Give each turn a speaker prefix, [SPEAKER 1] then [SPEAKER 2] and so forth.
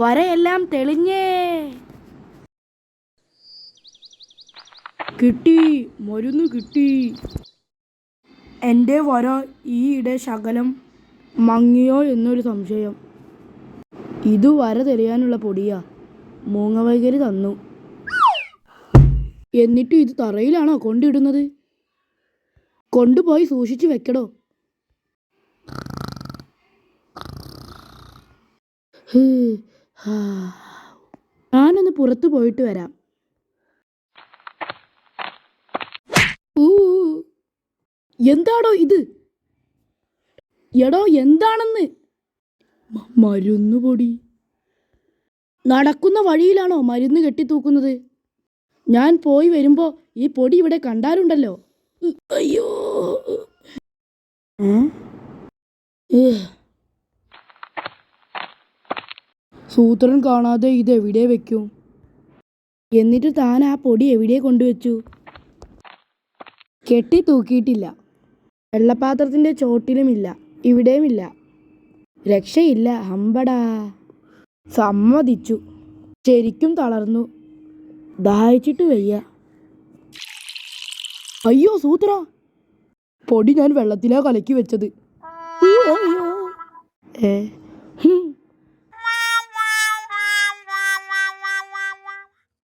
[SPEAKER 1] വരയെല്ലാം തെളിഞ്ഞേ. കിട്ടി മരുന്ന് കിട്ടി. എന്റെ വര ഈയിടെ ശകലം മങ്ങിയോ എന്നൊരു സംശയം. ഇത് വര തെളിയാനുള്ള പൊടിയാ. മൂങ്ങവൈകരി തന്നു. എന്നിട്ട് ഇത് തറയിലാണോ കൊണ്ടിടുന്നത്? കൊണ്ടുപോയി സൂക്ഷിച്ചു വെക്കടോ. ഹ്. ഞാനൊന്ന് പുറത്തു പോയിട്ട് വരാം. എന്താടോ ഇത്? എടോ എന്താണെന്ന്? മരുന്ന് പൊടി. നടക്കുന്ന വഴിയിലാണോ മരുന്ന് കെട്ടിത്തൂക്കുന്നത് ഞാൻ പോയി വരുമ്പോ ഈ പൊടി ഇവിടെ കണ്ടാലുണ്ടല്ലോ. അയ്യോ. ഏ? സൂത്രൻ കാണാതെ ഇത് എവിടെ വെക്കും? എന്നിട്ട് താൻ ആ പൊടി എവിടെ കൊണ്ടുവച്ചു? കെട്ടി തൂക്കിയിട്ടില്ല. വെള്ളപാത്രത്തിന്റെ ചോട്ടിലുമില്ല. ഇവിടെയുമില്ല. രക്ഷയില്ല. ഹമ്പടാ സമ്മതിച്ചു. ശരിക്കും തളർന്നു. ദാഹിച്ചിട്ട് വയ്യ. അയ്യോ സൂത്ര. പൊടി ഞാൻ വെള്ളത്തിലാ കലക്കി വെച്ചത്. ഏ?